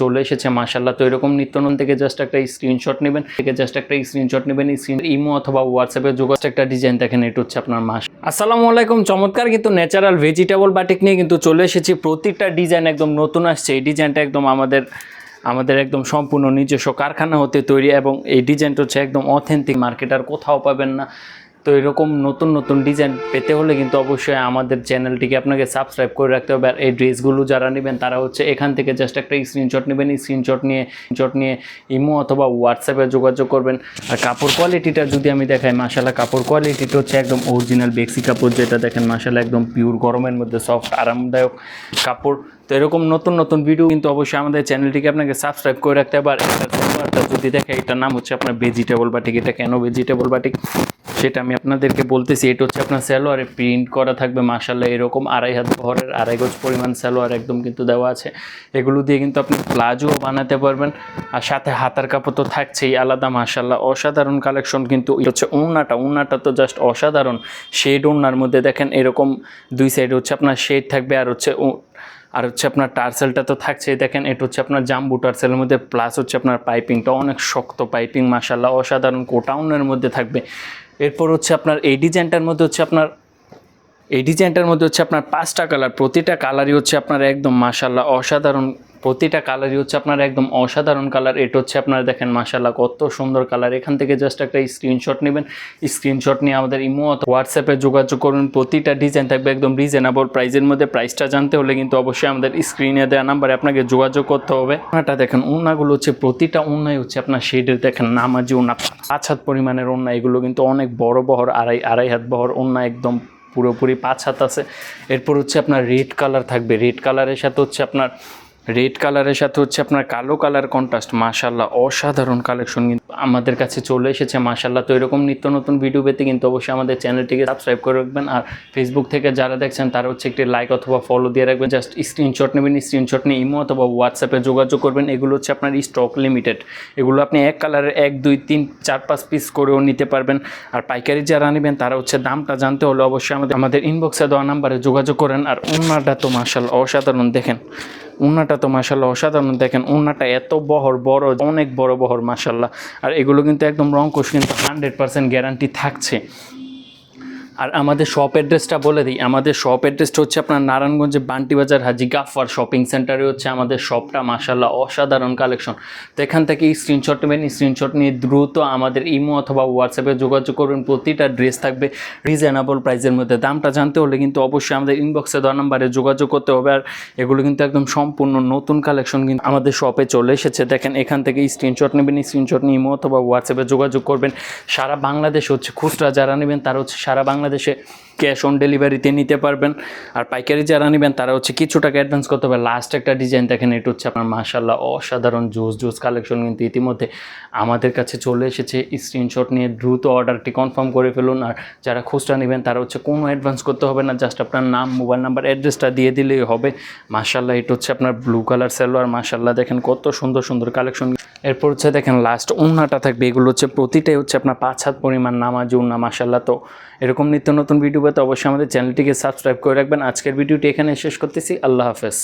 চলে এসেছে মাসাল্লাহ তো এরকম নিত্য নতুন থেকে জাস্ট একটা স্ক্রিনশট নেবেন, থেকে জাস্ট একটা স্ক্রিনশট নেবেন স্ক্রিন ইমো অথবা হোয়াটসঅ্যাপে যোগাযোগ, একটা ডিজাইন দেখেন, এটা হচ্ছে আপনার মাস। আসসালামু আলাইকুম, চমৎকার কিন্তু ন্যাচারাল ভেজিটেবল বাটিক নিয়ে কিন্তু চলে এসেছি। প্রত্যেকটা ডিজাইন একদম নতুন আসছে। এই ডিজাইনটা একদম আমাদের আমাদের একদম সম্পূর্ণ নিজস্ব কারখানা হতে তৈরি এবং এই ডিজাইনটা হচ্ছে একদম অথেন্টিক মার্কেট আর কোথাও পাবেন না। তো এরকম নতুন নতুন ডিজাইন পেতে হলে কিন্তু অবশ্যই আমাদের চ্যানেলটিকে আপনাকে সাবস্ক্রাইব করে রাখতে হবে। আর এই ড্রেসগুলো যারা নেবেন, তারা হচ্ছে এখান থেকে জাস্ট একটা স্ক্রিনশট নেবেন। স্ক্রিনশট নিয়ে স্ক্রিনশট নিয়ে ইমো অথবা হোয়াটসঅ্যাপে যোগাযোগ করবেন। আর কাপড় কোয়ালিটিটা যদি আমি দেখাই মাসালা কাপড় কোয়ালিটিটা হচ্ছে একদম অরিজিনাল বেক্সি কাপড় যেটা দেখেন মাসালা একদম পিওর গরমের মধ্যে সফট আরামদায়ক কাপড়। তো এরকম নতুন নতুন ভিডিও কিন্তু অবশ্যই আমাদের চ্যানেলটিকে আপনাকে সাবস্ক্রাইব করে রাখতে হবে। আর সালোয়ারটা যদি দেখে, এটার নাম হচ্ছে আপনার ভেজিটেবল বাটিক। এটা কেন ভেজিটেবল বাটিক? সেটা আমি আপনাদেরকে বলতেছি, এটা হচ্ছে আপনার স্যালোয়ারে প্রিন্ট করা থাকবে মাসাল্লাহ এরকম আড়াই হাত বহরের আড়াই গজ পরিমাণ স্যালোয়ার একদম কিন্তু দেওয়া আছে। এগুলো দিয়ে কিন্তু আপনি প্লাজোও বানাতে পারবেন। আর সাথে হাতার কাপড় তো থাকছেই, আলাদা মাসাল্লাহ অসাধারণ কালেকশন কিন্তু হচ্ছে উন্নাটা উন্নাটা তো জাস্ট অসাধারণ। শেড উন্নার মধ্যে দেখেন এরকম দুই সাইডে হচ্ছে আপনার শেড থাকবে, আর হচ্ছে আর হচ্ছে আপনার টার্সেলটা তো থাকছেই। দেখেন, এটা হচ্ছে আপনার জাম্বু টার্সেলের মধ্যে প্লাস হচ্ছে আপনার পাইপিংটা অনেক শক্ত পাইপিং মাসাল্লাহ অসাধারণ কোটাউনের মধ্যে থাকবে। এরপর হচ্ছে আপনার এই ডিজাইনটার মধ্যে হচ্ছে আপনার, এই ডিজাইনটার মধ্যে হচ্ছে আপনার পাঁচটা কালার প্রতিটা কালারই হচ্ছে আপনার একদম মাসাল্লাহ অসাধারণ প্রতিটা কালারই হচ্ছে আপনার একদম অসাধারণ কালার এটা হচ্ছে আপনার দেখেন মাসাল্লাহ কত সুন্দর কালার এখান থেকে জাস্ট একটা স্ক্রিনশট নেবেন। স্ক্রিনশট নিয়ে আমাদের ইমো অথবা হোয়াটসঅ্যাপে যোগাযোগ করুন। প্রতিটা ডিজাইন থাকবে একদম রিজনেবল প্রাইসের মধ্যে। প্রাইসটা জানতে হলে কিন্তু অবশ্যই আমাদের স্ক্রিনে দেওয়া নাম্বারে আপনাকে যোগাযোগ করতে হবে। ওনাটা দেখেন ওনাগুলো হচ্ছে প্রতিটা ওনাই হচ্ছে আপনার শেডের দেখেন, নামাজি ওনা পাঁচ হাত পরিমাণের ওনা এগুলো কিন্তু অনেক বড় বহর, আড়াই আড়াই হাত বহর ওনা একদম পুরোপুরি পাঁচ হাত আছে। এরপর হচ্ছে আপনার রেড কালার থাকবে। রেড কালারের সাথে হচ্ছে আপনার রেড কালারের সাথে হচ্ছে আপনার কালো কালার কন্ট্রাস্ট। মাশাল্লাহ অসাধারণ কালেকশন আমাদের কাছে চলে এসেছে। মাশাল্লাহ তো এরকম নিত্য নতুন ভিডিও পেতে কিন্তু অবশ্যই আমাদের চ্যানেলটিকে সাবস্ক্রাইব করে রাখবেন। আর ফেসবুক থেকে যারা দেখছেন, তারা হচ্ছে একটি লাইক অথবা ফলো দিয়ে রাখবেন। জাস্ট স্ক্রিনশট নেবেন স্ক্রিনশট নিয়ে ইমো অথবা হোয়াটসঅ্যাপে যোগাযোগ করবেন। এগুলো হচ্ছে আপনার স্টক লিমিটেড এগুলো আপনি এক কালারের এক, দুই, তিন, চার, পাঁচ পিস করেও নিতে পারবেন। আর পাইকারি যারা নেবেন, তারা হচ্ছে দামটা জানতে হলে অবশ্যই আমাদের আমাদের ইনবক্সে দেওয়া নাম্বারে যোগাযোগ করেন। আর ওনাটা তো মার্শাল অসাধারণ, দেখেন। উন্নাটা তো মাসাল্লাহ অসাধারণ, দেখেন। উন্নাটা এত বহর, বড়, অনেক বড় বহর মাসাল্লাহ আর এগুলো কিন্তু একদম রং কোষ কিন্তু হান্ড্রেড পার্সেন্ট গ্যারান্টি থাকছে। আর আমাদের শপ অ্যাড্রেসটা বলে দিই। আমাদের শপ অ্যাড্রেসটা হচ্ছে আপনার নারায়ণগঞ্জে বান্টি বাজার হাজি গাফার শপিং সেন্টারে হচ্ছে আমাদের শপটা মাসাল্লাহ অসাধারণ কালেকশন তো এখান থেকে স্ক্রিনশট নেবেন স্ক্রিনশট নিয়ে দ্রুত আমাদের ইমো অথবা হোয়াটসঅ্যাপে যোগাযোগ করবেন। প্রতিটা ড্রেস থাকবে রিজনেবল প্রাইসের মধ্যে। দামটা জানতে হলে কিন্তু অবশ্যই আমাদের ইনবক্সে দেওয়া নাম্বারে যোগাযোগ করতে হবে। আর এগুলো কিন্তু একদম সম্পূর্ণ নতুন কালেকশন কিন্তু আমাদের শপে চলে এসেছে। দেখেন এখান থেকে স্ক্রিনশট নেবেন স্ক্রিনশট নিয়ে ইমো অথবা হোয়াটসঅ্যাপে যোগাযোগ করবেন। সারা বাংলাদেশ হচ্ছে খুচরা যারা নেবেন, তারা হচ্ছে সারা বাংলাদেশে ক্যাশ অন ডেলিভারিতে নিতে পারবেন। আর পাইকারি যারা নেবেন, তারা হচ্ছে কিছু টাকা অ্যাডভান্স করতে হবে। লাস্ট একটা ডিজাইন দেখেন, এটা হচ্ছে আপনার মাশাল্লাহ অসাধারণ জুস জুস কালেকশন কিন্তু ইতিমধ্যে আমাদের কাছে চলে এসেছে। স্ক্রিনশট নিয়ে দ্রুত অর্ডারটি কনফার্ম করে ফেলুন। আর যারা খুচরা নেবেন, তারা হচ্ছে কোনো অ্যাডভান্স করতে হবে না। জাস্ট আপনার নাম মোবাইল নাম্বার অ্যাড্রেসটা দিয়ে দিলেই হবে। মাশাল্লাহ এটা হচ্ছে আপনার ব্লু কালার সালোয়ার মাশাল্লাহ দেখেন কত সুন্দর সুন্দর কালেকশন এরপর হচ্ছে দেখেন লাস্ট ওনাটা থাকবে, এগুলো হচ্ছে প্রতিটাই হচ্ছে আপনার পাঁচ হাত পরিমাণ নামাজ উন্না মাসাল্লাহ তো এরকম নিত্য নতুন ভিডিও পেতে অবশ্যই আমাদের চ্যানেলটিকে সাবস্ক্রাইব করে রাখবেন। আজকের ভিডিওটি এখানে শেষ করতেছি। আল্লাহ হাফেজ।